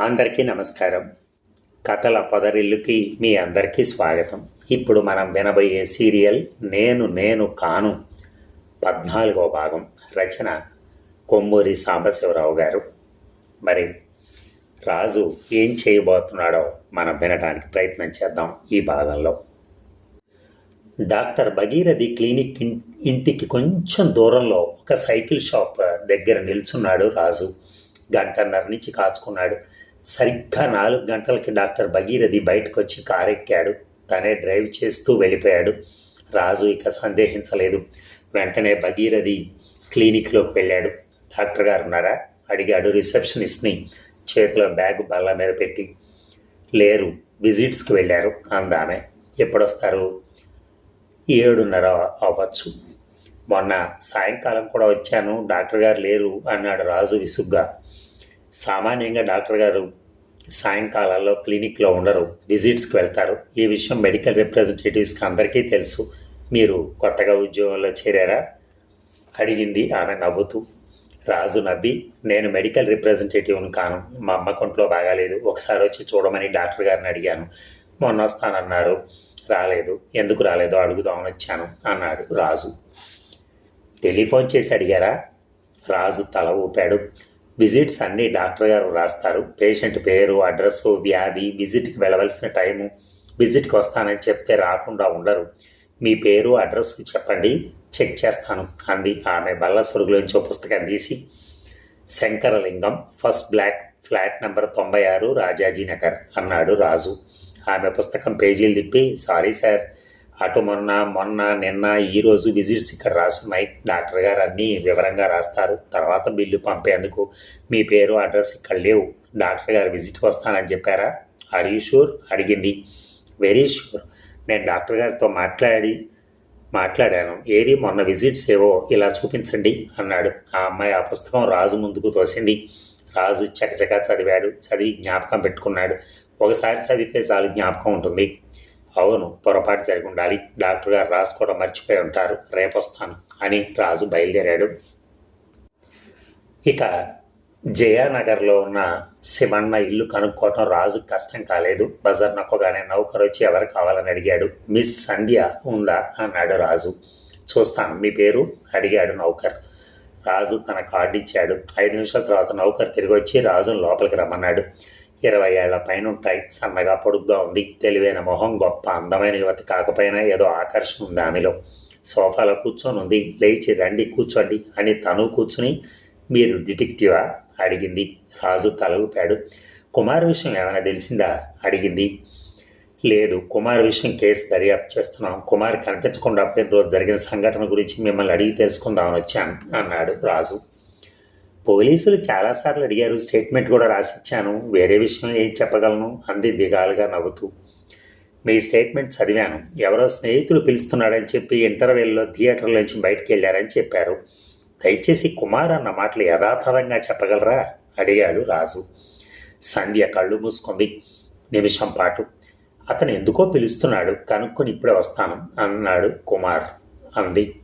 అందరికీ నమస్కారం. కథల పొదరిల్లుకి మీ అందరికీ స్వాగతం. ఇప్పుడు మనం వినబోయే సీరియల్ నేను నేను కాను పద్నాలుగో భాగం రచన కొమ్మూరి సాంబశివరావు గారు. మరి రాజు ఏం చేయబోతున్నాడో మనం వినడానికి ప్రయత్నం చేద్దాం ఈ భాగంలో. డాక్టర్ భగీరథి క్లినిక్ ఇంటికి కొంచెం దూరంలో ఒక సైకిల్ షాప్ దగ్గర నిల్చున్నాడు రాజు. గంటన్నర నుంచి కాచుకున్నాడు. సరిగ్గా నాలుగు గంటలకి డాక్టర్ భగీరథి బయటకు వచ్చి కారు ఎక్కాడు తనే డ్రైవ్ చేస్తూ వెళ్ళిపోయాడు. రాజు ఇక సందేహించలేదు. వెంటనే భగీరథి క్లినిక్లోకి వెళ్ళాడు. డాక్టర్ గారు ఉన్నారా? అడిగాడు రిసెప్షనిస్ట్ని. చేతిలో బ్యాగ్ బల్ల మీద పెట్టి. లేరు. విజిట్స్కి వెళ్ళారు అందామె. ఎప్పుడొస్తారు? ఏడున్నర అవ్వచ్చు. మొన్న సాయంకాలం కూడా వచ్చాను. డాక్టర్ గారు లేరు అన్నాడు రాజు విసుగ్గా. సామాన్యంగా డాక్టర్ గారు సాయంకాలాల్లో క్లినిక్లో ఉండరు విజిట్స్కి వెళ్తారు. ఈ విషయం మెడికల్ రిప్రజెంటేటివ్స్కి అందరికీ తెలుసు. మీరు కొత్తగా ఉద్యోగంలో చేరారా? అడిగింది ఆమె నవ్వుతూ. రాజు నవ్వి నేను మెడికల్ రిప్రజెంటేటివ్ని కాను. మా అమ్మ కొంట్లో బాగాలేదు. ఒకసారి వచ్చి చూడమని డాక్టర్ గారిని అడిగాను. మొన్న వస్తానన్నారు. రాలేదు. ఎందుకు రాలేదో అడుగుదామని వచ్చాను అన్నాడు రాజు. టెలిఫోన్ చేసి అడిగారా? రాజు తల ఊపాడు. విజిట్స్ అన్నీ డాక్టర్ గారు రాస్తారు. పేషెంట్ పేరు అడ్రస్సు వ్యాధి విజిట్కి వెళ్ళవలసిన టైము విజిట్కి వస్తానని చెప్తే రాకుండా ఉండరు. మీ పేరు అడ్రస్ చెప్పండి చెక్ చేస్తాను అంది ఆమె బల్ల సొరుగులోంచి ఓ పుస్తకం తీసి. Shankaralingam first block flat number తొంభై ఆరు రాజాజీ నగర్ అన్నాడు రాజు. ఆమె పుస్తకం పేజీలు తిప్పి సారీ సార్ అటు మొన్న మొన్న నిన్న ఈరోజు విజిట్స్ ఇక్కడ రాసున్నాయి డాక్టర్ గారు అన్నీ వివరంగా రాస్తారు. తర్వాత బిల్లు పంపేందుకు మీ పేరు అడ్రస్ ఇక్కడ లేవు. డాక్టర్ గారు విజిట్ వస్తానని చెప్పారా? ఆర్ యూ షూర్ అడిగింది. వెరీ షూర్ నేను డాక్టర్ గారితో మాట్లాడి మాట్లాడాను. ఏది మొన్న విజిట్స్ ఏవో ఇలా చూపించండి అన్నాడు. ఆ అమ్మాయి ఆ పుస్తకం రాజు ముందుకు తోసింది. రాజు చకచకా చదివాడు. చదివి జ్ఞాపకం పెట్టుకున్నాడు. ఒకసారి చదివితే చాలు జ్ఞాపకం ఉంటుంది. అవును పొరపాటు జరిగి ఉండాలి డాక్టర్ గారు రాసుకోవడం మర్చిపోయి ఉంటారు. రేపొస్తాను అని రాజు బయలుదేరాడు. ఇక జయానగర్లో ఉన్న శివన్న ఇల్లు కనుక్కోవటం రాజు కష్టం కాలేదు. బజార్ నొక్కగానే నౌకరు వచ్చి ఎవరు కావాలని అడిగాడు. మిస్ సంధ్య ఉందా? అన్నాడు రాజు. చూస్తాను మీ పేరు? అడిగాడు నౌకర్. రాజు తన కార్డు ఇచ్చాడు. ఐదు నిమిషాల తర్వాత నౌకర్ తిరిగి వచ్చి రాజును లోపలికి రమ్మన్నాడు. ఇరవై ఏళ్ళ పైన ఉంటాయి సన్నగా పొడుగ్గా ఉంది. తెలివైన మొహం గొప్ప అందమైన యువతి కాకపోయినా ఏదో ఆకర్షణ ఉంది ఆమెలో. సోఫాలో కూర్చొని ఉంది. లేచి రండి కూర్చోండి అని తను కూర్చుని మీరు డిటెక్టివా? అడిగింది. రాజు తల ఊపాడు కుమార్ విషయం ఏమైనా తెలిసిందా? అడిగింది. లేదు కుమార్ విషయం కేసు దర్యాప్తు చేస్తున్నాం. కుమార్ కనిపించకుండా పోయిన రోజు జరిగిన సంఘటన గురించి మిమ్మల్ని అడిగి తెలుసుకుందామని వచ్చాను అన్నాడు రాజు. పోలీసులు చాలాసార్లు అడిగారు స్టేట్మెంట్ కూడా రాసిచ్చాను వేరే విషయం ఏం చెప్పగలను? అంది దిగాలుగా నవ్వుతూ. మీ స్టేట్మెంట్ చదివాను. ఎవరో స్నేహితుడు పిలుస్తున్నాడని చెప్పి ఇంటర్వెల్లో థియేటర్లోంచి బయటికి వెళ్ళారని చెప్పారు. దయచేసి కుమార్ అన్న మాటలు యథాతథంగా చెప్పగలరా? అడిగాడు రాజు. సంధ్య కళ్ళు మూసుకుంది. నిమిషం పాటు. అతను ఎందుకో పిలుస్తున్నాడు కనుక్కొని ఇప్పుడే వస్తాను అన్నాడు కుమార్ అంది.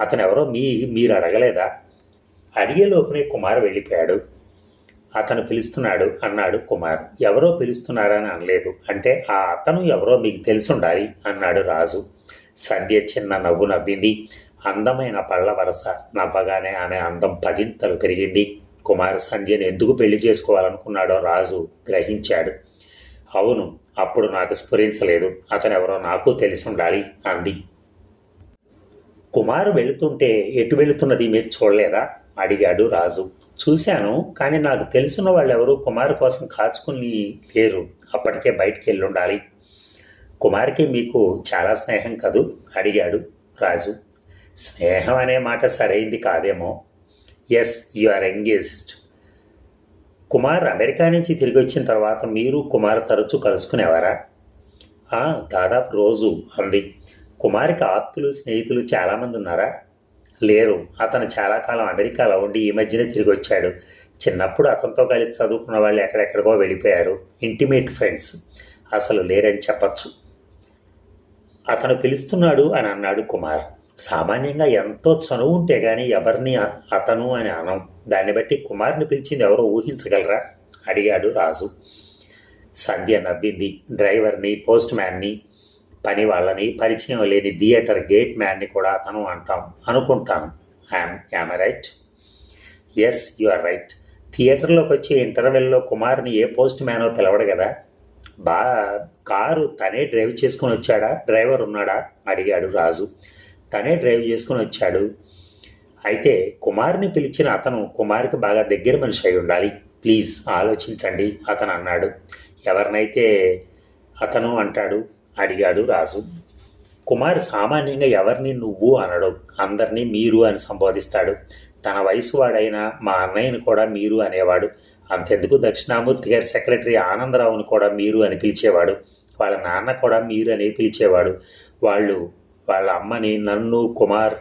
అతను ఎవరో మీ మీరు అడగలేదా? అడిగేలోపునే కుమార్ వెళ్ళిపోయాడు. అతను పిలుస్తున్నాడు అన్నాడు కుమార్. ఎవరో పిలుస్తున్నారని అనలేదు. అంటే ఆ అతను ఎవరో మీకు తెలిసి ఉండాలి అన్నాడు రాజు. సంధ్య చిన్న నవ్వు నవ్వింది. అందమైన పళ్ళ వరస నవ్వగానే ఆమె అందం పదింతలు పెరిగింది. కుమార్ సంధ్యను ఎందుకు పెళ్ళి చేసుకోవాలనుకున్నాడో రాజు గ్రహించాడు. అవును అప్పుడు నాకు స్ఫురించలేదు. అతను ఎవరో నాకు తెలిసి ఉండాలి అంది. కుమారు వెళుతుంటే ఎటు వెళుతున్నది మీరు చూడలేదా? అడిగాడు రాజు. చూశాను కానీ నాకు తెలిసిన వాళ్ళు ఎవరు కుమార్ కోసం కాచుకుని లేరు. అప్పటికే బయటికి వెళ్ళి ఉండాలి కుమార్కి మీకు చాలా స్నేహం కదూ? అడిగాడు రాజు. స్నేహం అనే మాట సరైంది కాదేమో. Yes you are engaged Kumar America నుంచి తిరిగి వచ్చిన తర్వాత మీరు కుమార్ తరచూ కలుసుకునేవారా? దాదాపు రోజు అంది. కుమారికి ఆప్తులు స్నేహితులు చాలామంది ఉన్నారా? లేరు. అతను చాలా కాలం అమెరికాలో ఉండి ఈ మధ్యనే తిరిగి వచ్చాడు. చిన్నప్పుడు అతనితో కలిసి చదువుకున్న వాళ్ళు ఎక్కడెక్కడికో వెళ్ళిపోయారు. ఇంటిమేట్ ఫ్రెండ్స్ అసలు లేరని చెప్పచ్చు. అతను పిలుస్తున్నాడు అని అన్నాడు కుమార్. సామాన్యంగా ఎంతో చనువు ఉంటే కానీ ఎవరిని అతను అని అనం. దాన్ని బట్టి కుమార్ని పిలిచింది ఎవరో ఊహించగలరా? అడిగాడు రాజు. సంధ్య నవ్వింది. డ్రైవర్ని పోస్ట్ మ్యాన్ని పని వాళ్ళని పరిచయం లేని థియేటర్ గేట్ మ్యాన్ని కూడా అతను అంటాం అనుకుంటాను. I'm am right? Yes you are right. థియేటర్లోకి వచ్చే ఇంటర్వెల్లో కుమార్ని ఏ పోస్ట్ మ్యానో పిలవడు కదా? బా కారు తనే డ్రైవ్ చేసుకుని వచ్చాడా? డ్రైవర్ ఉన్నాడా? అడిగాడు రాజు. తనే డ్రైవ్ చేసుకుని వచ్చాడు. అయితే కుమార్ని పిలిచిన అతను కుమార్కి బాగా దగ్గర మనిషి అయి ఉండాలి. ప్లీజ్ ఆలోచించండి అతను అన్నాడు. ఎవరినైతే అతను అంటాడు? అడిగాడు రాజు. కుమార్ సామాన్యంగా ఎవరిని నువ్వు అనడు అందరినీ మీరు అని సంబోధిస్తాడు. తన వయసు వాడైన మా అన్నయ్యని కూడా మీరు అనేవాడు. అంతెందుకు దక్షిణామూర్తి గారి సెక్రటరీ ఆనందరావుని కూడా మీరు అని పిలిచేవాడు. వాళ్ళ నాన్న కూడా మీరు అని పిలిచేవాడు. వాళ్ళు వాళ్ళ అమ్మని నన్ను కుమార్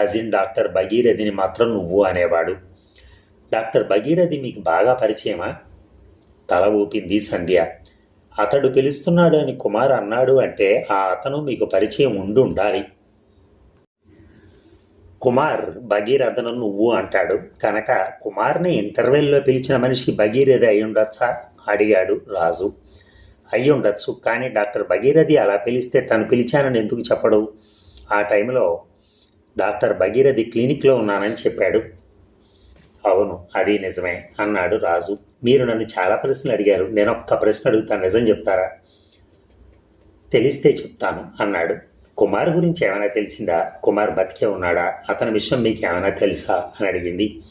కజిన్ డాక్టర్ భగీరథిని మాత్రం నువ్వు అనేవాడు. డాక్టర్ భగీరథి మీకు బాగా పరిచయమా? తల ఊపింది సంధ్య. అతడు పిలుస్తున్నాడు అని కుమార్ అన్నాడు అంటే ఆ అతను మీకు పరిచయం ఉండి ఉండాలి కుమార్ భగీరథను నువ్వు అంటాడు. కనుక కుమార్ని ఇంటర్వెల్లో పిలిచిన మనిషి భగీరథి అయి ఉండొచ్చా అడిగాడు రాజు. అయి ఉండొచ్చు కానీ డాక్టర్ భగీరథి అలా పిలిస్తే తను పిలిచానని ఎందుకు చెప్పడు? ఆ టైంలో డాక్టర్ భగీరథి క్లినిక్లో ఉన్నానని చెప్పాడు. అవును అది నిజమే అన్నాడు రాజు. మీరు నన్ను చాలా ప్రశ్నలు అడిగారు. నేను ఒక్క ప్రశ్న అడుగుతాను. నిజం చెప్తారా? తెలిస్తే చెప్తాను అన్నాడు. కుమార్ గురించి ఏమైనా తెలిసిందా? కుమార్ బతికే ఉన్నాడా? అతని విషయం మీకు ఏమైనా తెలుసా? అని అడిగింది.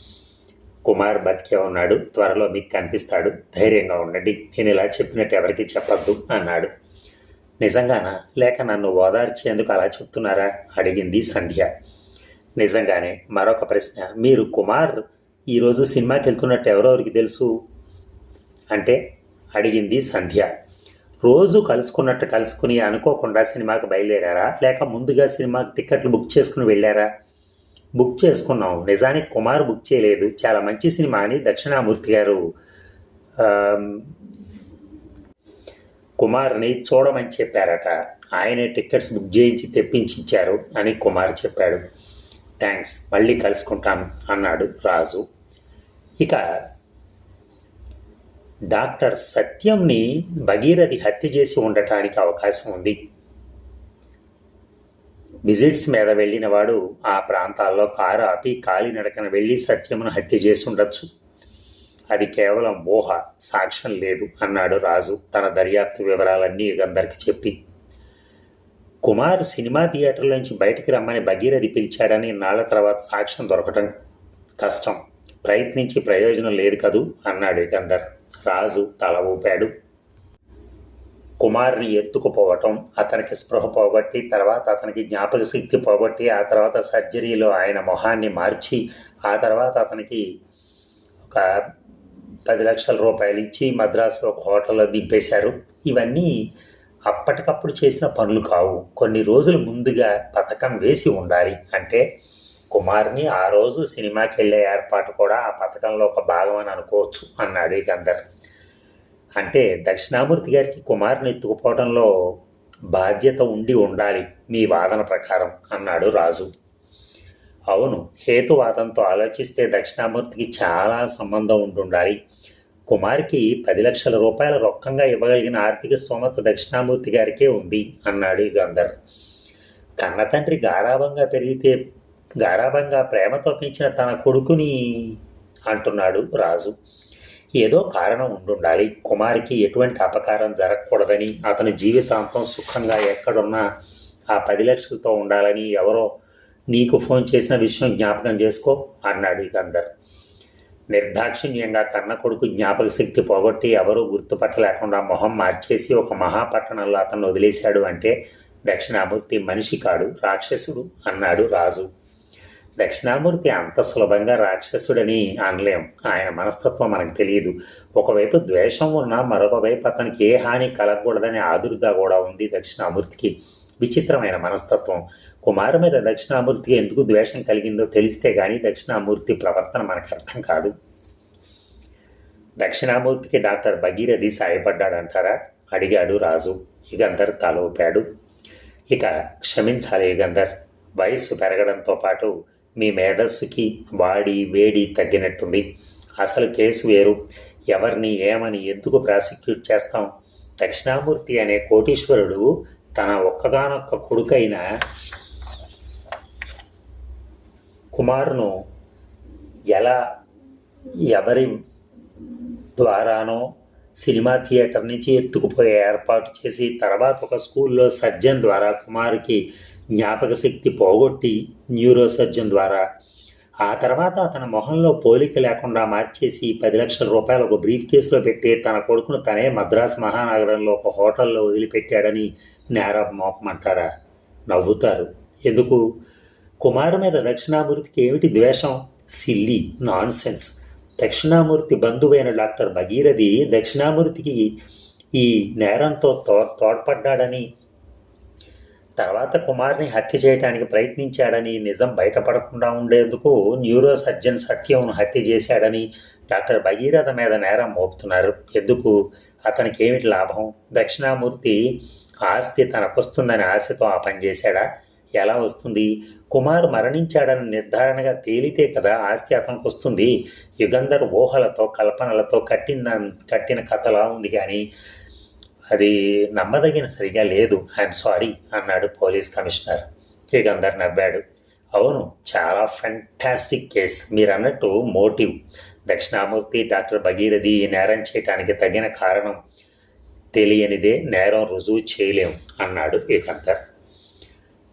కుమార్ బతికే ఉన్నాడు. త్వరలో మీకు కనిపిస్తాడు. ధైర్యంగా ఉండండి. నేను ఇలా చెప్పినట్టు ఎవరికి చెప్పొద్దు అన్నాడు. నిజంగానా? లేక నన్ను ఓదార్చేందుకు అలా చెప్తున్నారా? అడిగింది సంధ్య. నిజంగానే మరొక ప్రశ్న. మీరు కుమార్ ఈరోజు సినిమాకి వెళ్తున్నట్టు ఎవరెవరికి తెలుసు? అంటే అడిగింది సంధ్య. రోజు కలుసుకున్నట్టు కలుసుకుని అనుకోకుండా సినిమాకి బయలుదేరారా? లేక ముందుగా సినిమాకి టికెట్లు బుక్ చేసుకుని వెళ్ళారా? బుక్ చేసుకున్నాం. నిజానికి కుమార్ బుక్ చేయలేదు. చాలా మంచి సినిమా అని దక్షిణామూర్తి గారు కుమార్ని చూడమని చెప్పారట. ఆయనే టికెట్స్ బుక్ చేయించి తెప్పించి ఇచ్చారు అని కుమార్ చెప్పాడు. థ్యాంక్స్ మళ్ళీ కలుసుకుంటాను అన్నాడు రాజు. ఇక డాక్టర్ సత్యంని భగీరథి హత్య చేసి ఉండటానికి అవకాశం ఉంది. విజిట్స్ మీద వెళ్ళిన వాడు ఆ ప్రాంతాల్లో కారు ఆపి కాలినడకన వెళ్ళి సత్యమును హత్య చేసి ఉండొచ్చు. అది కేవలం ఊహ సాక్ష్యం లేదు అన్నాడు రాజు తన దర్యాప్తు వివరాలన్నీ యుగంధర్కి చెప్పి. కుమార్ సినిమా థియేటర్ నుంచి బయటికి రమ్మని భగీరథి పిలిచాడని నాళ్ళ తర్వాత సాక్ష్యం దొరకటం కష్టం. ప్రయత్నించి ప్రయోజనం లేదు కదూ? అన్నాడు యుగంధర్ రాజు తల ఊపాడు. కుమార్ని ఎత్తుకుపోవటం అతనికి స్పృహ పోగొట్టి తర్వాత అతనికి జ్ఞాపక శక్తి పోగొట్టి ఆ తర్వాత సర్జరీలో ఆయన మొహాన్ని మార్చి ఆ తర్వాత అతనికి ఒక పది లక్షల రూపాయలు ఇచ్చి మద్రాసులో ఒక హోటల్లో దింపేశారు. ఇవన్నీ అప్పటికప్పుడు చేసిన పనులు కావు. కొన్ని రోజులు ముందుగా పథకం వేసి ఉండాలి. అంటే కుమార్ని ఆ రోజు సినిమాకి వెళ్ళే ఏర్పాటు కూడా ఆ పథకంలో ఒక భాగం అని అనుకోవచ్చు అన్నాడు గంధర్ అంటే దక్షిణామూర్తి గారికి కుమార్ని ఎత్తుకుపోవడంలో బాధ్యత ఉండి ఉండాలి మీ వాదన ప్రకారం అన్నాడు రాజు. అవును హేతువాదంతో ఆలోచిస్తే దక్షిణామూర్తికి చాలా సంబంధం ఉండాలి కుమార్కి పది లక్షల రూపాయల రొక్కంగా ఇవ్వగలిగిన ఆర్థిక స్తోమత దక్షిణామూర్తి గారికే ఉంది అన్నాడు గంధర్ అందరు. తండ్రి గారాభంగా పెరిగితే గారాభంగా ప్రేమతో పెంచిన తన కొడుకుని అంటున్నాడు రాజు. ఏదో కారణం ఉండుండాలి. కుమారికి ఎటువంటి అపకారం జరగకూడదని అతని జీవితాంతం సుఖంగా ఎక్కడున్నా ఆ పది లక్షలతో ఉండాలని ఎవరో నీకు ఫోన్ చేసిన విషయం జ్ఞాపకం చేసుకో అన్నాడు గంధర్ నిర్దాక్షిణ్యంగా కన్న కొడుకు జ్ఞాపక శక్తి పోగొట్టి ఎవరూ గుర్తుపట్టలేకుండా మొహం మార్చేసి ఒక మహాపట్టణంలో అతను వదిలేశాడు అంటే దక్షిణామూర్తి మనిషి కాడు రాక్షసుడు అన్నాడు రాజు. దక్షిణామూర్తి అంత సులభంగా రాక్షసుడని అనలేం. ఆయన మనస్తత్వం మనకు తెలియదు. ఒకవైపు ద్వేషం ఉన్నా మరొక వైపు అతనికి ఏ హాని కలగకూడదనే ఆదుర్దా కూడా ఉంది దక్షిణామూర్తికి. విచిత్రమైన మనస్తత్వం. కుమారు మీద దక్షిణామూర్తికి ఎందుకు ద్వేషం కలిగిందో తెలిస్తే కానీ దక్షిణామూర్తి ప్రవర్తన మనకు అర్థం కాదు. దక్షిణామూర్తికి డాక్టర్ భగీరథి సాయపడ్డాడంటారా? అడిగాడు రాజు. యుగంధర్ తలూపాడు. ఇక క్షమించాలి యుగంధర్. వయస్సు పెరగడంతో పాటు మీ మేధస్సుకి వాడి వేడి తగ్గినట్టుంది. అసలు కేసు వేరు. ఎవరిని ఏమని ఎందుకు ప్రాసిక్యూట్ చేస్తాం? దక్షిణామూర్తి అనే కోటీశ్వరుడు తన ఒక్కగానొక్క కొడుకైన కుమారును ఎలా ఎవరి ద్వారానో సినిమా థియేటర్ నుంచి ఎత్తుకుపోయే ఏర్పాటు చేసి తర్వాత ఒక స్కూల్లో సర్జన్ ద్వారా కుమార్కి జ్ఞాపక శక్తి పోగొట్టి న్యూరోసర్జన్ ద్వారా. ఆ తర్వాత అతని మొహంలో పోలిక లేకుండా మార్చేసి పది లక్షల రూపాయలు ఒక బ్రీఫ్ కేసులో పెట్టి తన కొడుకును తనే మద్రాసు మహానగరంలో ఒక హోటల్లో వదిలిపెట్టాడని నేరం మోపమంటారా? నవ్వుతారు. ఎందుకు? కుమారు మీద దక్షిణామూర్తికి ఏమిటి ద్వేషం? సిల్లీ నాన్ సెన్స్ దక్షిణామూర్తి బంధువైన డాక్టర్ భగీరథి దక్షిణామూర్తికి ఈ నేరంతో తో తోడ్పడ్డాడని తర్వాత కుమార్ని హత్య చేయడానికి ప్రయత్నించాడని నిజం బయటపడకుండా ఉండేందుకు న్యూరో సర్జన్ సత్యంను హత్య చేశాడని డాక్టర్ భగీరథ మీద నేరం మోపుతున్నారు. ఎందుకు? అతనికి ఏమిటి లాభం? దక్షిణామూర్తి ఆస్తి తనకొస్తుందని ఆశతో ఆ పని చేశాడా? ఎలా వస్తుంది? కుమార్ మరణించాడని నిర్ధారణగా తేలితే కదా ఆస్తి అతనికి వస్తుంది యుగంధర్ ఊహలతో కల్పనలతో కట్టిన కట్టిన కథలా ఉంది కానీ అది నమ్మదగిన సరిగా లేదు. ఐఎమ్ సారీ అన్నాడు పోలీస్ కమిషనర్. యుగంధర్ నవ్వాడు. అవును చాలా ఫెంటాస్టిక్ కేస్ మీరు అన్నట్టు మోటివ్ దక్షిణామూర్తి డాక్టర్ భగీరథి ఈ నేరం చేయటానికి తగిన కారణం తెలియనిదే నేరం రుజువు చేయలేం అన్నాడు యుగంధర్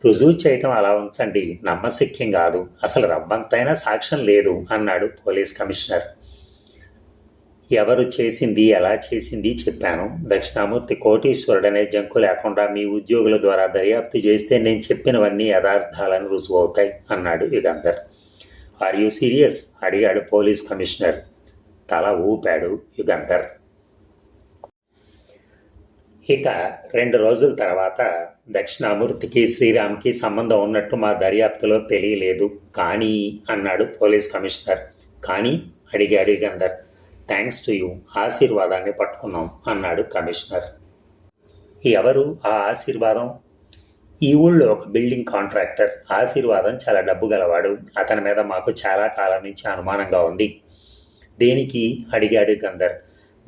రుజువు చేయటం అలా ఉంచండి నమ్మశక్యం కాదు. అసలు రవ్వంతైనా సాక్ష్యం లేదు అన్నాడు పోలీస్ కమిషనర్. ఎవరు చేసింది ఎలా చేసింది చెప్పాను. దక్షిణామూర్తి కోటీశ్వరుడనే జంకు లేకుండా మీ ఉద్యోగుల ద్వారా దర్యాప్తు చేస్తే నేను చెప్పినవన్నీ యథార్థాలను రుజువు అవుతాయి అన్నాడు యుగంధర్. ఆర్ యూ సీరియస్ అడిగాడు పోలీస్ కమిషనర్. తల ఊపాడు యుగంధర్. ఇక రెండు రోజుల తర్వాత దక్షిణామూర్తికి శ్రీరామ్కి సంబంధం ఉన్నట్టు మా దర్యాప్తులో తెలియలేదు. కానీ అన్నాడు పోలీస్ కమిషనర్. కానీ అడిగాడు యుగంధర్. Thanks to you. ఆశీర్వాదాన్ని పట్టుకున్నాం అన్నాడు కమిషనర్. ఎవరు? ఆ ఆశీర్వాదం? ఈ ఊళ్ళో ఒక బిల్డింగ్ కాంట్రాక్టర్. ఆశీర్వాదం చాలా డబ్బు గలవాడు. అతని మీద మాకు చాలా కాలం నుంచి అనుమానంగా ఉంది. దేనికి? అడిగాడు గంధర్.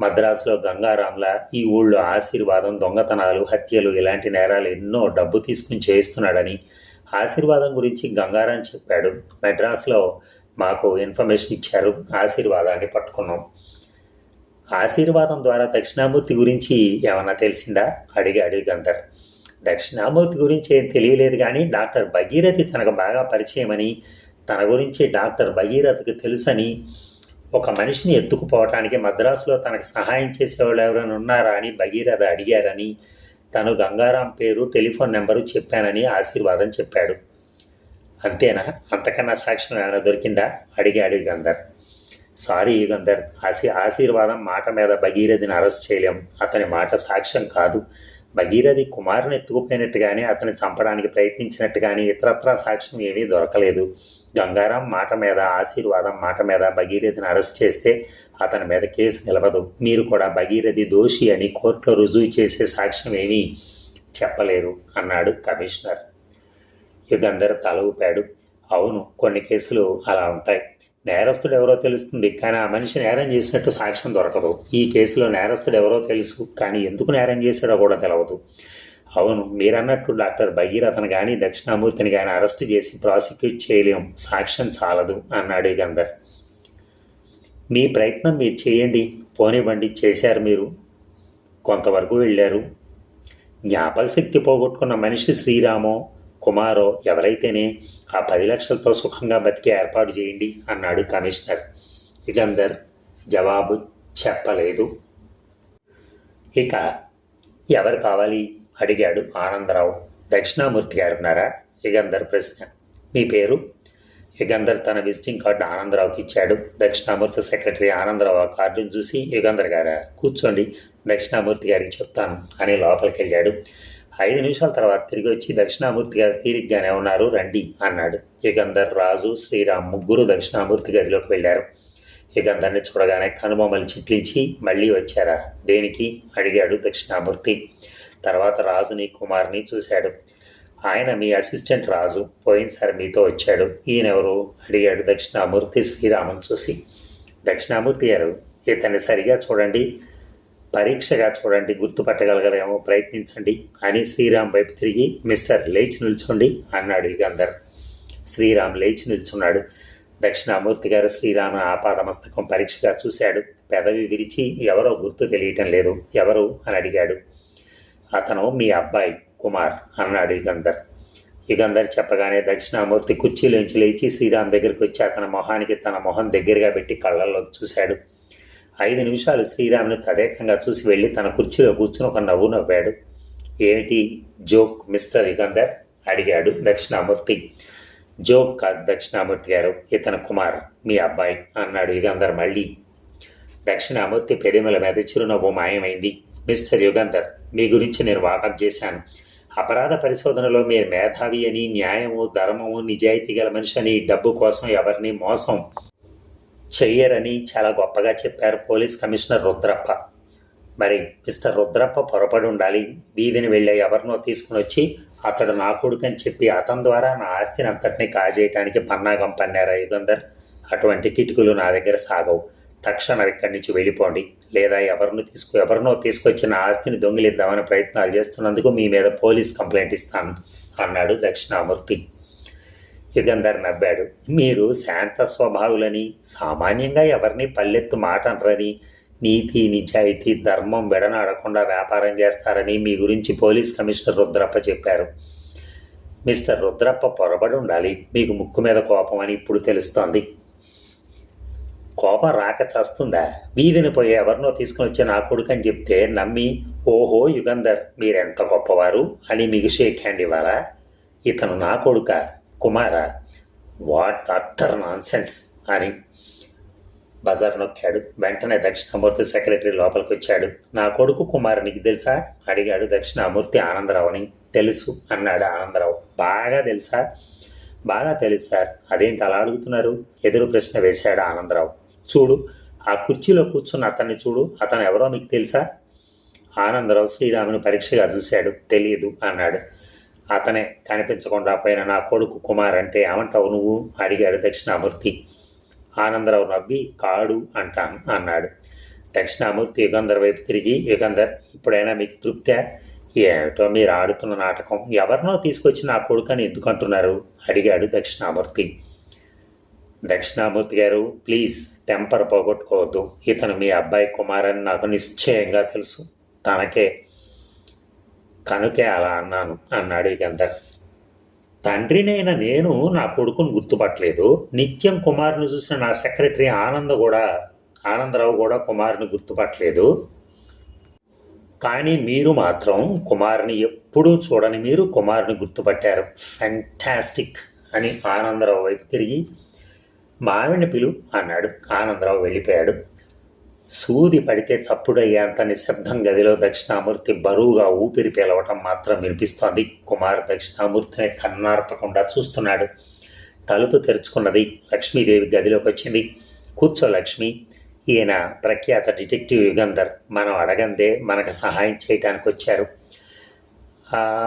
మద్రాసులో గంగారాంల ఈ ఊళ్ళో ఆశీర్వాదం దొంగతనాలు హత్యలు ఇలాంటి నేరాలు ఎన్నో డబ్బు తీసుకుని చేస్తున్నాడని ఆశీర్వాదం గురించి గంగారాం చెప్పాడు. మెడ్రాస్లో మాకు ఇన్ఫర్మేషన్ ఇచ్చారు. ఆశీర్వాదాన్ని పట్టుకున్నాం. ఆశీర్వాదం ద్వారా దక్షిణామూర్తి గురించి ఏమన్నా తెలిసిందా? అడిగాడు గంధర్. దక్షిణామూర్తి గురించి ఏం తెలియలేదు కానీ డాక్టర్ భగీరథి తనకు బాగా పరిచయమని తన గురించి డాక్టర్ భగీరథకు తెలుసని ఒక మనిషిని ఎత్తుకుపోవటానికి మద్రాసులో తనకు సహాయం చేసేవాళ్ళు ఎవరైనా ఉన్నారా అని భగీరథ అడిగారని తను గంగారాం పేరు టెలిఫోన్ నెంబరు చెప్పానని ఆశీర్వాదం చెప్పాడు. అంతేనా అంతకన్నా సాక్ష్యం ఏమైనా దొరికిందా? అడిగాడు గంధర్. సారీ యుగంధర్ ఆశీ ఆశీర్వాదం మాట మీద భగీరథిని అరెస్ట్ చేయలేం. అతని మాట సాక్ష్యం కాదు. భగీరథి కుమారుని ఎత్తుకుపోయినట్టుగానే అతన్ని చంపడానికి ప్రయత్నించినట్టుగానే ఇతరత్రా సాక్ష్యం ఏమీ దొరకలేదు. గంగారాం మాట మీద ఆశీర్వాదం మాట మీద భగీరథిని అరెస్ట్ చేస్తే అతని మీద కేసు నిలవదు. మీరు కూడా భగీరథి దోషి అని కోర్టులో రుజువు చేసే సాక్ష్యం ఏమీ చెప్పలేరు అన్నాడు కమిషనర్. యుగంధర్ తల ఊపాడు. అవును కొన్ని కేసులు అలా ఉంటాయి. నేరస్తుడు ఎవరో తెలుస్తుంది కానీ ఆ మనిషి నేరం చేసినట్టు సాక్ష్యం దొరకదు. ఈ కేసులో నేరస్తుడు ఎవరో తెలుసు కానీ ఎందుకు నేరం చేశాడో కూడా తెలవదు. అవును మీరన్నట్టు డాక్టర్ భగీరథను కానీ దక్షిణామూర్తిని కానీ అరెస్ట్ చేసి ప్రాసిక్యూట్ చేయలేం. సాక్ష్యం చాలదు అన్నాడు గంధర్ మీ ప్రయత్నం మీరు చేయండి. పోనివ్వండి చేశారు మీరు. కొంతవరకు వెళ్ళారు. జ్ఞాపక శక్తి పోగొట్టుకున్న మనిషి శ్రీరామో కుమారో ఎవరైతేనే ఆ పది లక్షలతో సుఖంగా బతికే ఏర్పాటు చేయండి అన్నాడు కమిషనర్. యుగంధర్ జవాబు చెప్పలేదు. ఇక ఎవరు కావాలి? అడిగాడు ఆనందరావు. దక్షిణామూర్తి గారు ఉన్నారా? యుగంధర్ ప్రశ్న. మీ పేరు? యుగంధర్ తన విజిటింగ్ కార్డు ఆనందరావుకి ఇచ్చాడు. దక్షిణామూర్తి సెక్రటరీ ఆనందరావు ఆ కార్డును చూసి యుగంధర్ గారా కూర్చోండి దక్షిణామూర్తి గారికి చెప్తాను అని లోపలికి వెళ్ళాడు ఐదు నిమిషాల తర్వాత తిరిగి వచ్చి దక్షిణామూర్తి గారు తీరిగ్గానే ఉన్నారు. రండి అన్నాడు. యుగంధర్ రాజు శ్రీరామ్ ముగ్గురు దక్షిణామూర్తి గదిలోకి వెళ్ళారు. యుగంధర్ని చూడగానే కనుబొమ్మలు చిట్లించి మళ్ళీ వచ్చారా? దేనికి? అడిగాడు దక్షిణామూర్తి. తర్వాత రాజుని కుమార్ని చూశాడు. ఆయన మీ అసిస్టెంట్ రాజు పోయినసారి మీతో వచ్చాడు. ఈయనెవరు? అడిగాడు దక్షిణామూర్తి శ్రీరామన్ చూసి. దక్షిణామూర్తి గారు ఇతన్ని సరిగా చూడండి. పరీక్షగా చూడండి గుర్తుపట్టగలగలేమో ప్రయత్నించండి. అని శ్రీరామ్ వైపు తిరిగి మిస్టర్ లేచి నిల్చోండి అన్నాడు యుగంధర్. శ్రీరామ్ లేచి నిల్చున్నాడు. దక్షిణామూర్తి గారు శ్రీరామ ఆపాదమస్తకం పరీక్షగా చూశాడు. పెదవి విరిచి ఎవరో గుర్తు తెలియటం లేదు. ఎవరు? అని అడిగాడు. అతను మీ అబ్బాయి కుమార్ అన్నాడు యుగంధర్. యుగంధర్ చెప్పగానే దక్షిణామూర్తి కుర్చీలోంచి లేచి శ్రీరామ్ దగ్గరికి వచ్చి అతని మొహానికి తన మొహం దగ్గరగా పెట్టి కళ్ళల్లోకి చూశాడు. ఐదు నిమిషాలు శ్రీరామ్ని తదేకంగా చూసి వెళ్ళి తన కుర్చీలో కూర్చుని ఒక నవ్వు నవ్వాడు. ఏమిటి? జోక్ మిస్టర్ యుగంధర్ అడిగాడు దక్షిణామూర్తి. జోక్ కాదు దక్షిణామూర్తి గారు ఇతను కుమార్ మీ అబ్బాయి అన్నాడు యుగంధర్ మళ్ళీ. దక్షిణామూర్తి పెరిమల మీద చిరునవ్వు మాయమైంది. మిస్టర్ యుగంధర్ మీ గురించి నేను వాకప్ చేశాను. అపరాధ పరిశోధనలో మీరు మేధావి అని న్యాయము ధర్మము నిజాయితీ గల మనిషి అని డబ్బు కోసం ఎవరిని మోసం చెయ్యరని చాలా గొప్పగా చెప్పారు పోలీస్ కమిషనర్ రుద్రప్ప. మరి మిస్టర్ రుద్రప్ప పొరపడి ఉండాలి. వీధిని వెళ్ళే ఎవరినో తీసుకుని వచ్చి అతడు నా కొడుకని చెప్పి అతని ద్వారా నా ఆస్తిని అంతటిని కాజేయటానికి పన్నాగం పన్నారా యుగంధర్? అటువంటి కిటుకులు నా దగ్గర సాగవు. తక్షణం ఇక్కడి నుంచి వెళ్ళిపోండి. లేదా ఎవరిని తీసుకు ఎవరినో తీసుకొచ్చి నా ఆస్తిని దొంగిలిద్దామని ప్రయత్నాలు చేస్తున్నందుకు మీ మీద పోలీస్ కంప్లైంట్ ఇస్తాను అన్నాడు దక్షిణామూర్తి. యుగంధర్ నవ్వాడు. మీరు శాంత స్వభావులని సామాన్యంగా ఎవరిని పల్లెత్తు మాట అనరని నీతి నిజాయితీ ధర్మం విడనాడకుండా వ్యాపారం చేస్తారని మీ గురించి పోలీస్ కమిషనర్ రుద్రప్ప చెప్పారు. మిస్టర్ రుద్రప్ప పొరబడి ఉండాలి. మీకు ముక్కు మీద కోపం అని ఇప్పుడు తెలుస్తోంది. కోపం రాక చస్తుందా? వీధిని పోయి ఎవరినో తీసుకుని వచ్చి నా కొడుకని అని చెప్తే నమ్మి ఓహో యుగంధర్ మీరెంత గొప్పవారు అని మీకు షేక్ హ్యాండ్ ఇవ్వాలా? ఇతను నా కొడుక. Kumara what utter nonsense అని బజార్ నొక్కాడు. వెంటనే దక్షిణామూర్తి సెక్రటరీ లోపలికి వచ్చాడు నా కొడుకు కుమార్ నీకు తెలుసా? అడిగాడు దక్షిణామూర్తి ఆనందరావుని. తెలుసు అన్నాడు ఆనందరావు. బాగా తెలుసా? బాగా తెలుసు సార్. అదేంటి అలా అడుగుతున్నారు? ఎదురు ప్రశ్న వేశాడు ఆనందరావు. చూడు ఆ కుర్చీలో కూర్చున్న అతన్ని చూడు. అతను ఎవరో మీకు తెలుసా? ఆనందరావు శ్రీరాముని పరీక్షగా చూశాడు. తెలియదు అన్నాడు. అతనే కనిపించకుండా పోయిన నా కొడుకు కుమార్ అంటే ఏమంటావు నువ్వు? అడిగాడు దక్షిణామూర్తి. ఆనందరావు నవ్వి కాడు అంటాను అన్నాడు. దక్షిణామూర్తి యుగంధర్ వైపు తిరిగి యుగంధర్ ఇప్పుడైనా మీకు తృప్తే? ఏమిటో మీరు ఆడుతున్న నాటకం. ఎవరినో తీసుకొచ్చి నా కొడుకని ఎందుకు అంటున్నారు అడిగాడు దక్షిణామూర్తి. దక్షిణామూర్తి గారు ప్లీజ్ టెంపర్ పోగొట్టుకోవద్దు. ఇతను మీ అబ్బాయి కుమార్ అని నాకు నిశ్చయంగా తెలుసు. తనకే కనుకే అలా అన్నాను. అన్నాడు యుగంధర్ తండ్రినైన నేను నా కొడుకును గుర్తుపట్టలేదు. నిత్యం కుమార్ని చూసిన నా సెక్రటరీ ఆనంద్ కూడా ఆనందరావు కూడా కుమార్ని గుర్తుపట్టలేదు. కానీ మీరు మాత్రం కుమార్ని ఎప్పుడూ చూడని మీరు కుమార్ని గుర్తుపట్టారు. ఫ్యాంటాస్టిక్ అని ఆనందరావు వైపు తిరిగి మావిని పిలు అన్నాడు. ఆనందరావు వెళ్ళిపోయాడు. సూది పడితే చప్పుడయ్యేంత నిశ్శబ్దం గదిలో దక్షిణామూర్తి బరువుగా ఊపిరి పిలవటం మాత్రం వినిపిస్తోంది. కుమార్ దక్షిణామూర్తిని కన్నార్పకుండా చూస్తున్నాడు. తలుపు తెరుచుకున్నది లక్ష్మీదేవి గదిలోకి వచ్చింది. కూర్చో లక్ష్మి. ఈయన ప్రఖ్యాత డిటెక్టివ్ యుగంధర్. మనం అడగందే మనకు సహాయం చేయడానికి వచ్చారు.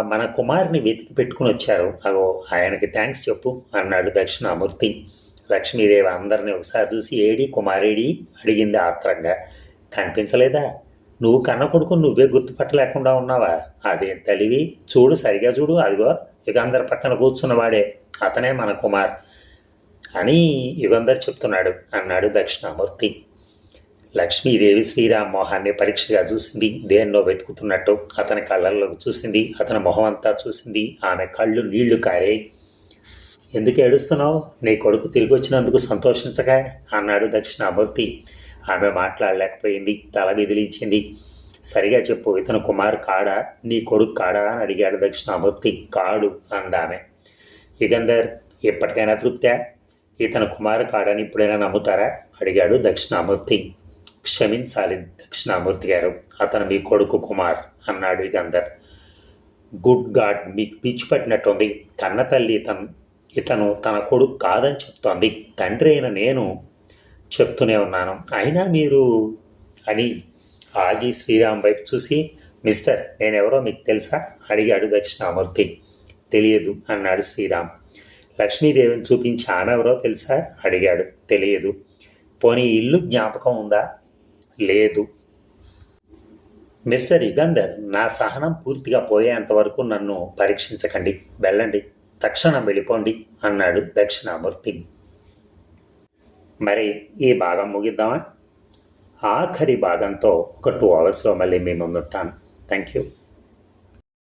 మన కుమార్ని వెతికి పెట్టుకుని వచ్చారు. అగో ఆయనకి థ్యాంక్స్ చెప్పు అన్నాడు దక్షిణామూర్తి. లక్ష్మీదేవి అందరిని ఒకసారి చూసి ఏడి కుమారేడి? అడిగింది ఆత్రంగా. కనిపించలేదా? నువ్వు కన్న కొడుకు నువ్వే గుర్తుపట్టలేకుండా ఉన్నావా? అదేం తలివి. చూడు సరిగా చూడు. అదిగో యుగంధర్ పక్కన కూర్చున్నవాడే అతనే మన కుమార్. అని యుగంధర్ చెప్తున్నాడు అన్నాడు దక్షిణామూర్తి. లక్ష్మీదేవి శ్రీరామ్ మోహాన్ని పరీక్షగా చూసింది. దేన్నో వెతుకుతున్నట్టు అతని కళ్ళల్లోకి చూసింది. అతని మొహం అంతా చూసింది. ఆమె కళ్ళు నీళ్ళు కారాయి ఎందుకు ఏడుస్తున్నావు? నీ కొడుకు తిరిగి వచ్చినందుకు సంతోషించగా అన్నాడు దక్షిణామూర్తి. ఆమె మాట్లాడలేకపోయింది తల విదిలించింది. సరిగా చెప్పు ఇతను కుమార్ కాడా? నీ కొడుకు కాడా? అని అడిగాడు దక్షిణామూర్తి. కాడు అందామె. యుగంధర్ ఎప్పటికైనా తృప్తా? ఇతను కుమార్ కాడని ఇప్పుడైనా నమ్ముతారా? అడిగాడు దక్షిణామూర్తి. క్షమించాలి దక్షిణామూర్తి గారు అతను మీ కొడుకు కుమార్ అన్నాడు యుగంధర్. గుడ్ గాడ్ మీకు పిచ్చి పట్టినట్టుంది. కన్న తల్లి ఇతను తన కొడుకు కాదని చెప్తోంది. తండ్రి అయిన నేను చెప్తూనే ఉన్నాను. అయినా మీరు అని ఆగి శ్రీరామ్ వైపు చూసి మిస్టర్ నేనెవరో మీకు తెలుసా? అడిగాడు దక్షిణామూర్తి. తెలియదు అన్నాడు శ్రీరామ్. లక్ష్మీదేవిని చూపించి ఆమె ఎవరో తెలుసా? అడిగాడు. తెలియదు. పోనీ ఇల్లు జ్ఞాపకం ఉందా? లేదు. మిస్టర్ యుగంధర్ నా సహనం పూర్తిగా పోయేంత వరకు నన్ను పరీక్షించకండి. వెళ్ళండి. తక్షణం వెళ్ళిపోండి అన్నాడు దక్షిణామూర్తి. మరి ఈ భాగం ముగిద్దామా? ఆఖరి భాగంతో ఒక టూ అవర్స్లో మళ్ళీ మీ ముందుంటాను. Thank you